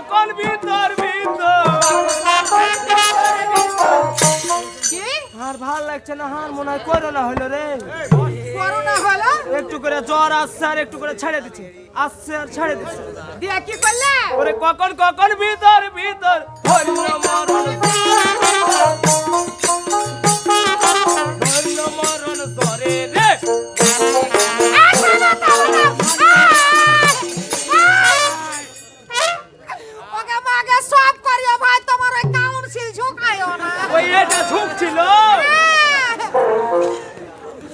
সকল ভিতর আর ভালো লাগছে না হার মনে হয় করোনা হলো রে। একটু করে জ্বর আসছে আর একটু করে ছেড়ে দিচ্ছে। আসছে আর ছেড়ে দিচ্ছে। দিয়া কি করলে? ওরে কখন কখন ভিতর ভিতর। হলো মরা ছিল?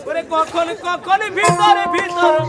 ওরে কখন কখন ভিতরে ভিতরে?